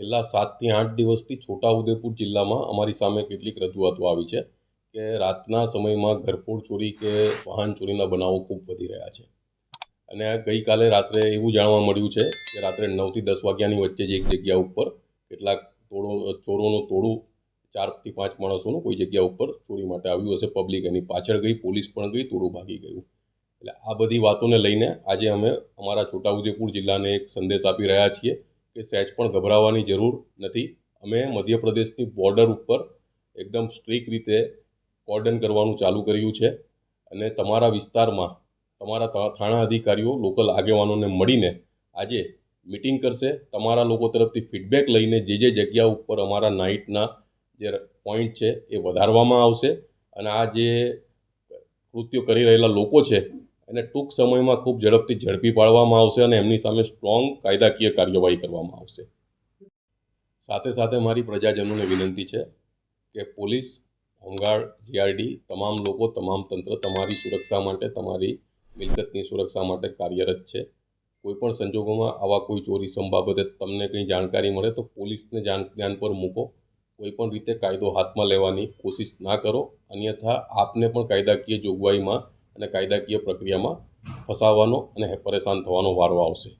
છેલ્લા સાતથી આઠ દિવસથી છોટાઉદેપુર જિલ્લામાં અમારી સામે કેટલીક રજૂઆતો આવી છે કે રાતના સમયમાં ઘરફોડ ચોરી કે વાહન ચોરીના બનાવો ખૂબ વધી રહ્યા છે. અને ગઈકાલે રાત્રે એવું જાણવા મળ્યું છે કે રાત્રે નવથી દસ વાગ્યાની વચ્ચે જ એક જગ્યા ઉપર કેટલાક તોડો, ચોરોનું તોડું, ચારથી પાંચ માણસોનું કોઈ જગ્યા ઉપર ચોરી માટે આવ્યું હશે. પબ્લિક એની પાછળ ગઈ, પોલીસ પણ ગઈ, તોડું ભાગી ગયું. એટલે આ બધી વાતોને લઈને આજે અમે અમારા છોટાઉદેપુર જિલ્લાને એક સંદેશ આપી રહ્યા છીએ કે સહેજ પણ ગભરાવાની જરૂર નથી. અમે મધ્યપ્રદેશની બોર્ડર ઉપર એકદમ સ્ટ્રિક રીતે કોર્ડન કરવાનું ચાલુ કર્યું છે અને તમારા વિસ્તારમાં તમારા થાણા અધિકારીઓ, લોકલ આગેવાનોને મળીને આજે મિટિંગ કરશે. તમારા લોકો તરફથી ફીડબેક લઈને જે જે જગ્યા ઉપર અમારા નાઇટના જે પોઈન્ટ છે એ વધારવામાં આવશે. અને આ જે કૃત્યો કરી રહેલા લોકો છે એને ટૂંક સમયમાં ખૂબ ઝડપથી ઝડપી પાડવામાં આવશે અને એમની સામે સ્ટ્રોંગ કાયદાકીય કાર્યવાહી કરવામાં આવશે. સાથે સાથે મારી પ્રજાજનોને વિનંતી છે કે પોલીસ, હોમગાર્ડ જીઆરડી તમામ લોકો, તમામ તંત્ર તમારી સુરક્ષા માટે, તમારી મિલકતની સુરક્ષા માટે કાર્યરત છે. કોઈપણ સંજોગોમાં આવા કોઈ ચોરી બાબતે તમને કંઈ જાણકારી મળે તો પોલીસને જાણ ધ્યાન પર મૂકો. કોઈપણ રીતે કાયદો હાથમાં લેવાની કોશિશ ના કરો. અન્યથા આપને પણ કાયદાકીય જોગવાઈમાં અને કાયદાકીય પ્રક્રિયામાં ફસાવાનો અને પરેશાન થવાનો વારો આવશે.